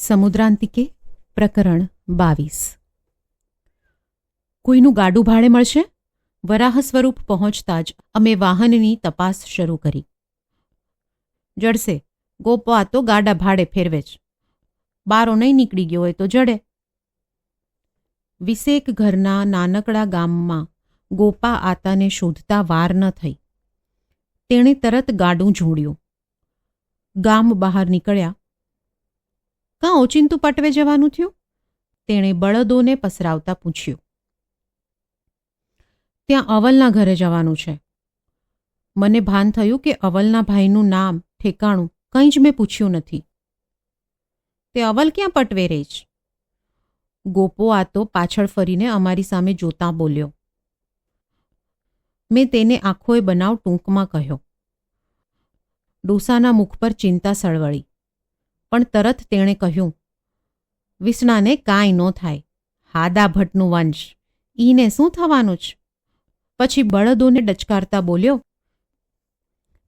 સમુદ્રાંતિકે પ્રકરણ બાવીસ. કોઈનું ગાડું ભાડે મળશે? વરાહ સ્વરૂપ પહોંચતા જ અમે વાહનની તપાસ શરૂ કરી. જડશે. ગોપા તો ગાડા ભાડે ફેરવે જ બારો નહીં નીકળી ગયો હોય તો જડે. વિસેક ઘરના નાનકડા ગામમાં ગોપા આતાને શોધતા વાર ન થઈ. તેણે તરત ગાડું જોડ્યું. ગામ બહાર નીકળ્યા કાં ઓચિંતું પટવે જવાનું થયું? તેણે બળદોને પસરાવતા પૂછ્યું. ત્યાં અવલના ઘરે જવાનું છે. મને ભાન થયું કે અવલના ભાઈનું નામ, ઠેકાણું કંઈ જ મેં પૂછ્યું નથી. તે અવલ ક્યાં પટવે રહે છે? ગોપો આ તો પાછળ ફરીને અમારી સામે જોતા બોલ્યો. મેં તેને આખોએ બનાવ ટૂંકમાં કહ્યો. ડોસાના મુખ પર ચિંતા સળવળી. પણ તરત તેણે કહ્યું, વિષ્ણાને કાંઈ ન થાય. હાદા ભટ્ટનું વંશ. ઈને શું થવાનું જ પછી બળદોને ડચકારતા બોલ્યો,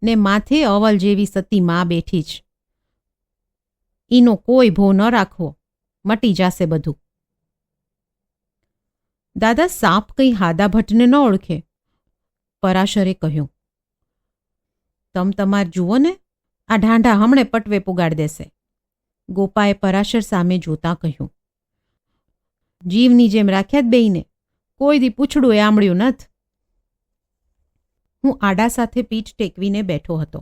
ને માથે અવલ જેવી સતી માં બેઠી જ ઈનો કોઈ ભો ન રાખવો. મટી જાશે બધું. દાદા, સાપ કંઈ હાદા ભટ્ટને ન ઓળખે. પરાશરે કહ્યું, તમ તમાર જુઓ ને, આ ઢાંઢા હમણે પટવે પુગાડ દેશે. ગોપાએ પરાશર સામે જોતા કહ્યું, જીવની જેમ રાખ્યા જ બેઈને કોઈ દી પૂછડું એ આંબળ્યું નથ. હું આડા સાથે પીઠ ટેકવીને બેઠો હતો.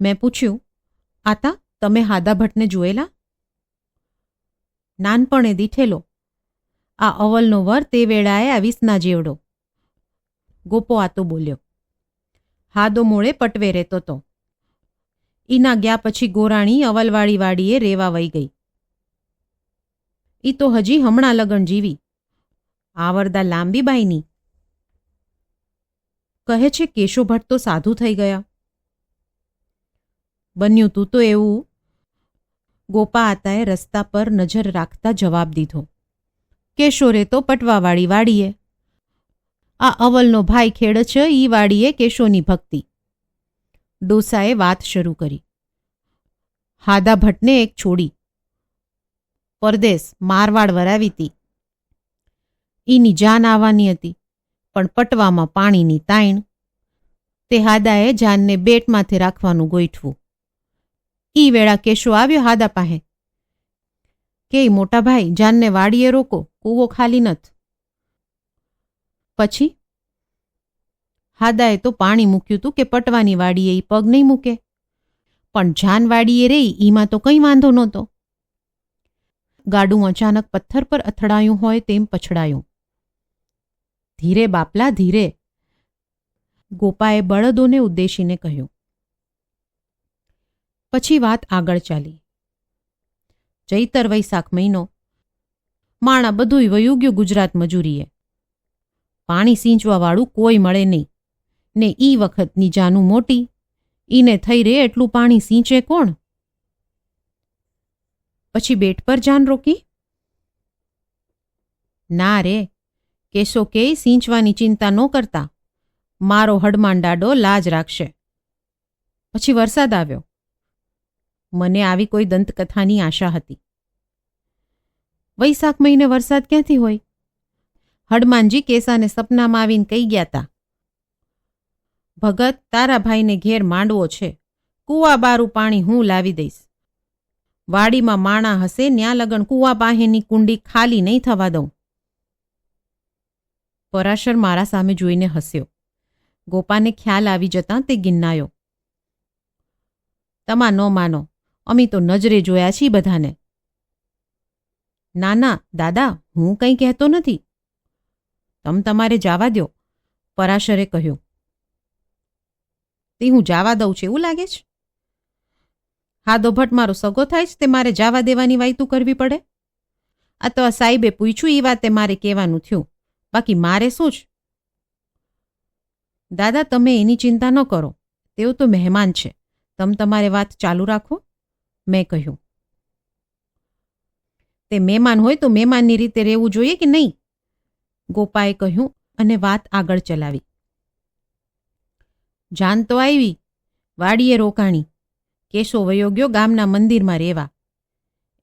મેં પૂછ્યું, આતા, તમે હાદા ભટ્ટને જોયેલા? નાનપણે દીઠેલો. આ અવલનો વર તે વેળાએ આવીશ ના જેવડો. ગોપો આતો બોલ્યો, હાદો મોળે પટવે રહેતો તો. ઈના ગયા પછી ગોરાણી અવલવાળી વાડીએ રેવા વઈ ગઈ. ઈ તો હજી હમણાં લગન જીવી. આવરદા લાંબી બાઈની. કહે છે કેશો ભટ્ટ તો સાધુ થઈ ગયા. બન્યું તું તો એવું. ગોપા આતાએ રસ્તા પર નજર રાખતા જવાબ દીધો. કેશોરે તો પટવાવાળી વાડીએ. આ અવલનો ભાઈ ખેડ છે ઈ વાડીએ કેશોની ભક્તિ. ડોસાએ વાત શરૂ કરી. હાદા ભટ્ટને એક છોડી. પરદેશ મારવાડ વરાવી હતી. એની જાન આવવાની હતી, પણ પટવામાં પાણીની તાઈણ તે હાદાએ જાનને બેટમાંથી રાખવાનું ગોઠવું ઈ વેળા કેશો આવ્યો હાદા પાસે. કે, મોટા ભાઈ, જાનને વાડીએ રોકો, કૂવો ખાલી નથ. પછી? હાદાએ તો પાણી મૂક્યું તું કે પટવાની વાડીએ ઈ પગ નહીં મૂકે? પણ જાનવાડીએ રહી ઈમાં તો કંઈ વાંધો નહોતો. ગાડું અચાનક પથ્થર પર અથડાયું હોય તેમ પછડાયું. ધીરે બાપલા, ધીરે. ગોપાએ બળદોને ઉદ્દેશીને કહ્યું. પછી વાત આગળ ચાલી. ચૈતર વૈશાખ મહિનો. માણા બધુંય વયું ગયું ગુજરાત મજૂરીએ. પાણી સિંચવાવાળું કોઈ મળે નહીં. ને ઈ વખતની જાનું મોટી ઈને થઈ રે એટલું પાણી સિંચે કોણ? પછી બેટ પર જાન રોકી? ના રે, કેશો કે સિંચવાની ચિંતા ન કરતા. મારો હડમાન ડાડો લાજ રાખશે. પછી વરસાદ આવ્યો. મને આવી કોઈ દંતકથાની આશા હતી. વૈશાખ મહિને વરસાદ ક્યાંથી હોય? હડમાનજી કેસાને સપનામાં આવીને કહી ગયા તા ભગત તારા ભાઈને ઘેર માંડવો છે. કૂવા બારું પાણી હું લાવી દઈશ. વાડીમાં માણા હશે ન્યા લગન કૂવા પાહેની કુંડી ખાલી નહીં થવા દઉં. પરાશર મારા સામે જોઈને હસ્યો. ગોપાને ખ્યાલ આવી જતાં તે ગિન્નાયો. તમા ન માનો, અમે તો નજરે જોયા છીએ બધાને. ના ના દાદા, હું કંઈ કહેતો નથી. તમ તમારે જાવા દ્યો, પરાશરે કહ્યું. તે હું જાવા દઉં છું, એવું લાગે છે? હાદો ભટ્ટ, મારો સગો થાય છે, તે મારે જાવા દેવાની વાયતું કરવી પડે? આ તો આ સાહેબે પૂછ્યું એ વાતે મારે કહેવાનું થયું. બાકી મારે શું જ દાદા, તમે એની ચિંતા ન કરો. તેઓ તો મહેમાન છે. તમ તમારે વાત ચાલુ રાખો, મેં કહ્યું. તે મહેમાન હોય તો મહેમાનની રીતે રહેવું જોઈએ કે નહીં? ગોપાએ કહ્યું અને વાત આગળ ચલાવી. જાન તો આવી. વાડીએ રોકાણી. કેશો વયો ગયો ગામના મંદિરમાં રહેવા.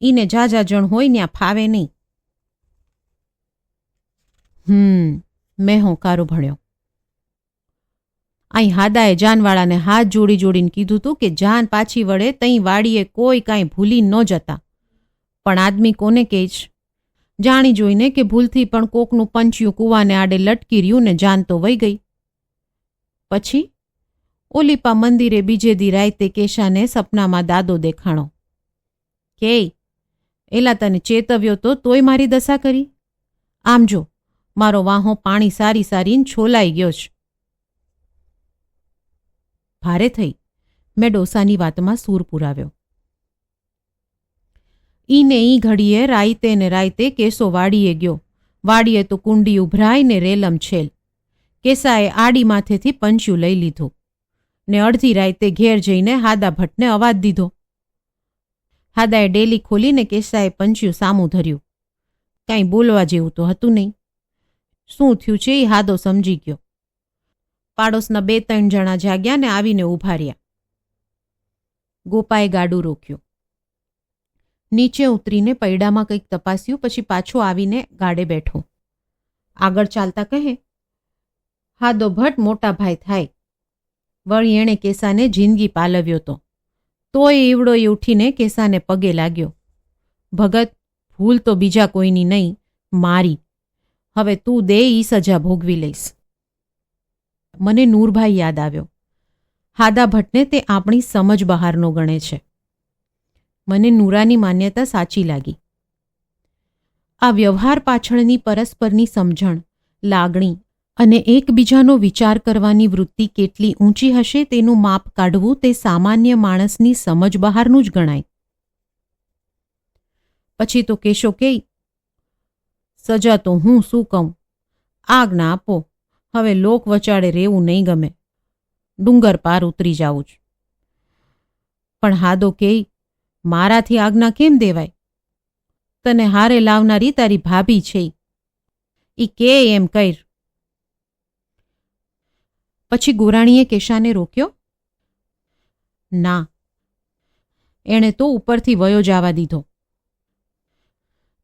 ઈને જાજા જણ હોય ત્યાં ફાવે નહીં. હમ, મેં હોંકારો ભણ્યો. અહીં હાદાએ જાનવાળાને હાથ જોડી જોડીને કીધું તું કે જાન પાછી વળે તઈ વાડીએ કોઈ કાંઈ ભૂલી ન જતા. પણ આદમી કોને કહે છે? જાણી જોઈને કે ભૂલથી પણ કોકનું પંચ્યું કૂવાને આડે લટકી રહ્યું ને જાન તો વહી ગઈ. પછી? ઓલીપા મંદિરે બીજે દી રાયતે કેશાને સપનામાં દાદો દેખાણો. કે એલા તને ચેતવ્યો તો તોય મારી દશા કરી? આમ જો, મારો વાહો પાણી સારી સારીને છોલાઈ ગયો છે. ભારે થઈ. મેં ડોસાની વાતમાં સૂર પુરાવ્યો. ઈને ઈ ઘડીએ રાઈતે ને રાઈતે કેસો વાડીએ ગયો. વાડીએ તો કુંડી ઉભરાઈ ને રેલમ છેલ. કેસાએ આડી માથેથી પંચ્યું લઈ લીધું. ને અડધી રાતે ઘેર જઈને હાદા ભટ્ટને અવાજ દીધો. હાદાએ ડેલી ખોલીને કેસાએ પંચ્યું સામું ધર્યું. કાંઈ બોલવા જેવું તો હતું નહીં. શું થયું છે એ હાદો સમજી ગયો. પાડોશના બે ત્રણ જણા જાગ્યા ને આવીને ઊભા રહ્યા. ગોપાએ ગાડું રોક્યું. નીચે ઉતરીને પૈડામાં કંઈક તપાસ્યું, પછી પાછો આવીને ગાડે બેઠો. આગળ ચાલતા કહે, હાદો ભટ્ટ મોટા ભાઈ થાય. વળી એણે કેસાને જિંદગી પાલવ્યો તો. તોય ઈવડોએ ઉઠીને કેસાને પગે લાગ્યો. ભગત, ભૂલ તો બીજા કોઈની નહીં, મારી. હવે તું દે ઈ સજા ભોગવી લઈશ. મને નૂરભાઈ યાદ આવ્યો. હાદા ભટ્ટને તે આપણી સમજ બહારનો ગણે છે. મને નૂરાની માન્યતા સાચી લાગી. આ વ્યવહાર પાછળની પરસ્પરની સમજણ, લાગણી અને એકબીજાનો વિચાર કરવાની વૃત્તિ કેટલી ઊંચી હશે તેનું માપ કાઢવું તે સામાન્ય માણસની સમજ બહારનું જ ગણાય. પછી તો કેશો કે, સજા તો હું શું કહું? આજ્ઞા આપો. હવે લોક વચાડે રહેવું નહીં ગમે. ડુંગર પાર ઉતરી જાઉં જ પણ હાદો કે, મારાથી આજ્ઞા કેમ દેવાય? તને હારે લાવનારી તારી ભાભી છે ઈ. કે એમ કર પછી ગોરાણીએ કેશાને રોક્યો, ના. એણે તો ઉપરથી વયો જવા દીધો.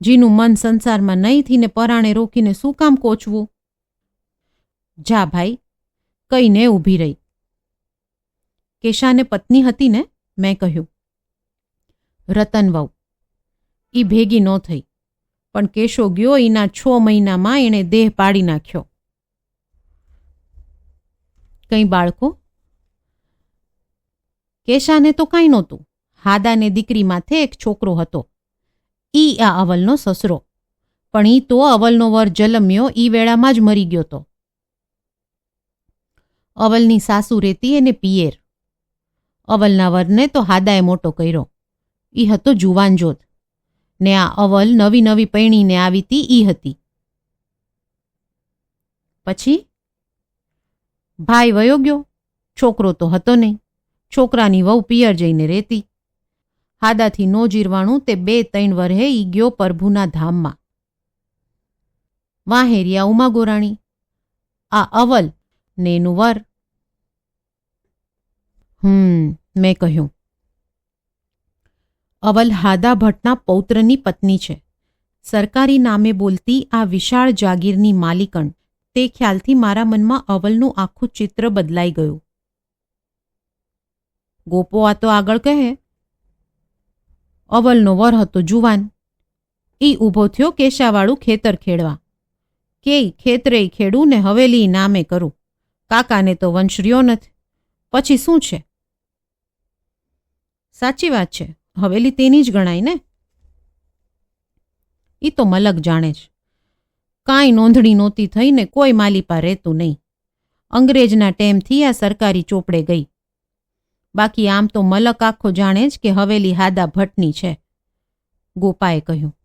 જીનું મન સંસારમાં નહીંથી ને પરાણે રોકીને શું કામ કોચવું? જા ભાઈ, કઈને ઊભી રહી. કેશાને પત્ની હતી ને, મેં કહ્યું. રતન વહુ, ઈ ભેગી ન થઈ, પણ કેશો ગયો એના છ મહિનામાં એણે દેહ પાડી નાખ્યો. કંઈ બાળકો? કેશાને તો કાંઈ નહોતું. હાદાને દીકરી માથે એક છોકરો હતો. ઈ આ અવલનો સસરો. પણ ઈ તો અવલનો વર જલમ્યો ઈ વેળામાં જ મરી ગયો તો. અવલની સાસુ રેતી એને પિયર. અવલના વરને તો હાદાએ મોટો કર્યો. ઈ હતો જુવાન જોત ને આ અવલ નવી નવી પૈણીને આવી તી ઈ હતી. પછી? ભાઈ વયો ગયો. છોકરો તો હતો નહીં. છોકરાની વહુ પિયર જઈને રહેતી. હાદાથી નો જીરવાણું તે બે ત્રણ વરહે ઈ ગયો પ્રભુના ધામમાં. વાહેરિયા ઉમા ગોરાણી. આ અવલ ને એનું વર. હમ, મેં કહ્યું. અવલ હાદા ભટ્ટના પૌત્રની પત્ની છે. સરકારી નામે બોલતી આ વિશાળ જાગીરની માલિકણ તે ખ્યાલથી મારા મનમાં અવલનું આખું ચિત્ર બદલાઈ ગયું. ગોપો આ તો આગળ કહે, અવલનો વર હતો જુવાન. ઈ ઊભો થયો કેશાવાળું ખેતર ખેડવા. કેય ખેતરે ખેડું ને હવેલી નામે કરું. કાકાને તો વંશ રહ્યો નથી. પછી શું છે? સાચી વાત છે. હવેલી તેની જ ગણાય ને? ઈ તો મલક જાણે જ કાંઈ નોંધણી નહોતી થઈને કોઈ માલિપા રહેતું નહીં. અંગ્રેજના ટેમથી આ સરકારી ચોપડે ગઈ. બાકી આમ તો મલક આખો જાણે જ કે હવેલી હાદા ભટ્ટની છે, ગોપાએ કહ્યું.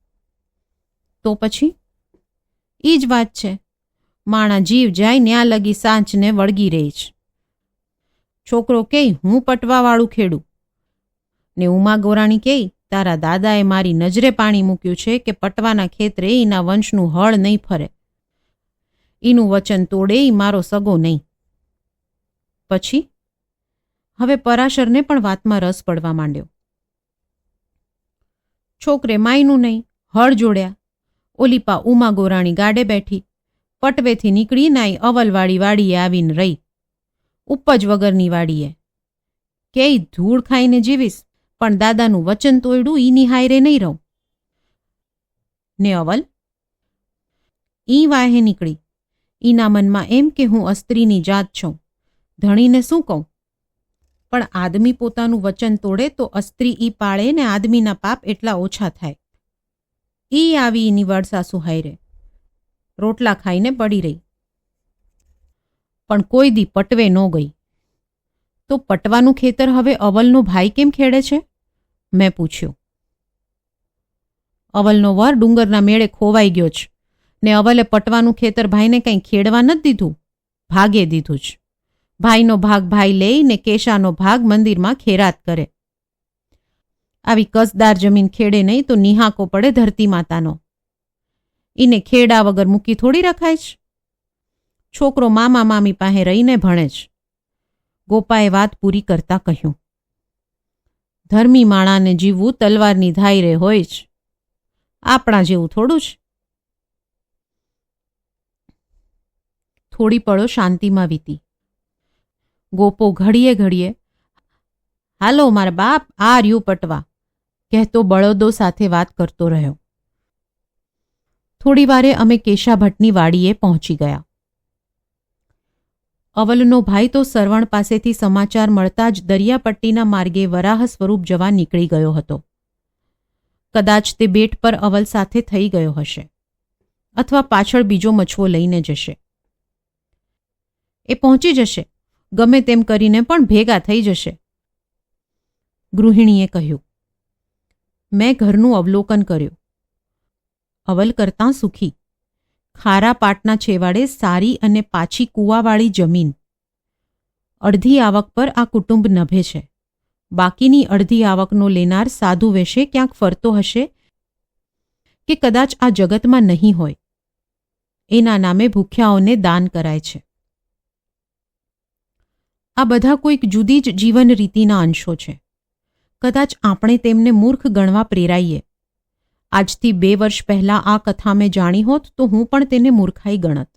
તો પછી? એ જ વાત છે. માણા જીવ જાય ન્યા લગી સાંચને વળગી રહી છે. છોકરો કે, હું પટવાવાળું ખેડું? ને ઉમા ગોરાણી કે તારા દાદાએ મારી નજરે પાણી મૂક્યું છે કે પટવાના ખેતરે એના વંશનું હળ નહીં ફરે. એનું વચન તોડે એ મારો સગો નહીં. પછી? હવે પરાશરને પણ વાતમાં રસ પડવા માંડ્યો. છોકરે માયનું નહીં, હળ જોડ્યા. ઓલીપા ઉમા ગોરાણી ગાડે બેઠી. પટવેથી નીકળી નાઈ અવલવાળી વાડીએ આવીને રહી. ઉપજ વગરની વાડીએ. કેય ધૂળ ખાઈને જીવીશ? પણ દાદાનું વચન તોયડું ઈ નિહાયરે નહીં રહું. ને અવલ, ઈ વાહે નીકળી. ઈના મનમાં એમ કે હું અસ્ત્રીની જાત છું. ધણીને શું કહું? પણ આદમી પોતાનું વચન તોડે તો અસ્ત્રી ઈ પાળે ને આદમીના પાપ એટલા ઓછા થાય. ઈ આવી ઈની વડસાસુ હાયરે રોટલા ખાઈને પડી રહી. પણ કોઈ દી પટવે ન ગઈ. તો પટવાનું ખેતર હવે અવલનો ભાઈ કેમ ખેડે છે? મેં પૂછ્યું. અવલનો વર ડુંગરના મેળે ખોવાઈ ગયો છે. ને અવલે પટવાનું ખેતર ભાઈને કંઈ ખેડવા નથી દીધું? ભાગે દીધું જ. ભાઈનો ભાગ ભાઈ લઈ ને કેશાનો ભાગ મંદિરમાં ખેરાત કરે. આવી કસદાર જમીન ખેડે નહીં તો નિહાકો પડે ધરતી માતાનો. એને ખેડા વગર મૂકી થોડી રખાય છે? છોકરો મામા મામી પાસે રહીને ભણે છે. ગોપાએ વાત પૂરી કરતા કહ્યું, ધર્મી માણાને જીવવું તલવારની ધાયરે હોય જ. આપણા જેવું થોડું જ. થોડી પળો શાંતિમાં વીતી. ગોપો ઘડીએ ઘડીએ, હાલો મારા બાપ, આ રહ્યું પટવા. કહેતો બળદો સાથે વાત કરતો રહ્યો. થોડી વારે અમે કેશા ભટ્ટની વાડીએ પહોંચી ગયા. અવલનો ભાઈ તો સરવણ પાસેથી સમાચાર મળતા જ દરિયાપટ્ટીના માર્ગે વરાહ સ્વરૂપ જવા નીકળી ગયો હતો. કદાચ તે બેટ પર અવલ સાથે થઈ ગયો હશે અથવા પાછળ બીજો મછવો લઈને જશે. એ પહોંચી જશે. ગમે તેમ કરીને પણ ભેગા થઈ જશે. ગૃહિણીએ કહ્યું, મેં ઘરનું અવલોકન કર્યું. અવલ કરતાં સુખી. ખારા પાટના છેવાડે સારી અને પાછી કૂવાવાળી જમીન. અડધી આવક પર આ કુટુંબ નભે છે. બાકીની અડધી આવકનો લેનાર સાધુ વેશે ક્યાંક ફરતો હશે કે કદાચ આ જગતમાં નહીં હોય. એના નામે ભૂખ્યાઓને દાન કરાય છે. આ બધા કોઈક જુદી જ જીવન રીતિના અંશો છે. કદાચ આપણે તેમને મૂર્ખ ગણવા પ્રેરાઈએ. આજથી બે વર્ષ પહેલાં આ કથા મેં જાણી હોત તો હું પણ તેને મૂર્ખાઈ ગણત.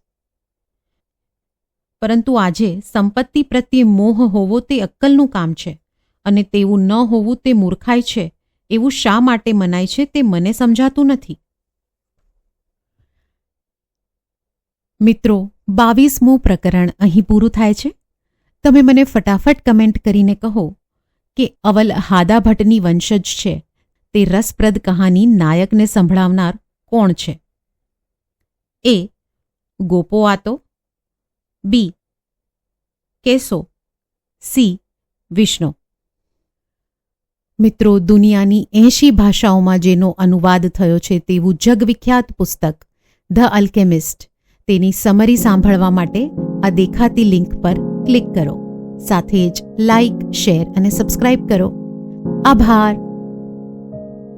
પરંતુ આજે સંપત્તિ પ્રત્યે મોહ હોવો તે અક્કલનું કામ છે અને તેવું ન હોવું તે મૂર્ખાઈ છે, એવું શા માટે મનાય છે તે મને સમજાતું નથી. મિત્રો, બાવીસમું પ્રકરણ અહીં પૂરું થાય છે. તમે મને ફટાફટ કમેન્ટ કરીને કહો કે અવલ હાદા ભટ્ટની વંશજ છે. તે રસપ્રદ કહાની નાયકને સંભળાવનાર કોણ છે? એ. ગોપો આતો બી. કેસો સી. વિષ્ણુ. મિત્રો, દુનિયાની એંશી ભાષાઓમાં જેનો અનુવાદ થયો છે તેવું જગવિખ્યાત પુસ્તક, ધ અલ્કેમિસ્ટ. તેની સમરી સાંભળવા માટે આ દેખાતી લિંક પર ક્લિક કરો. સાથે જ લાઇક શેર અને સબસ્ક્રાઇબ કરો. આભાર.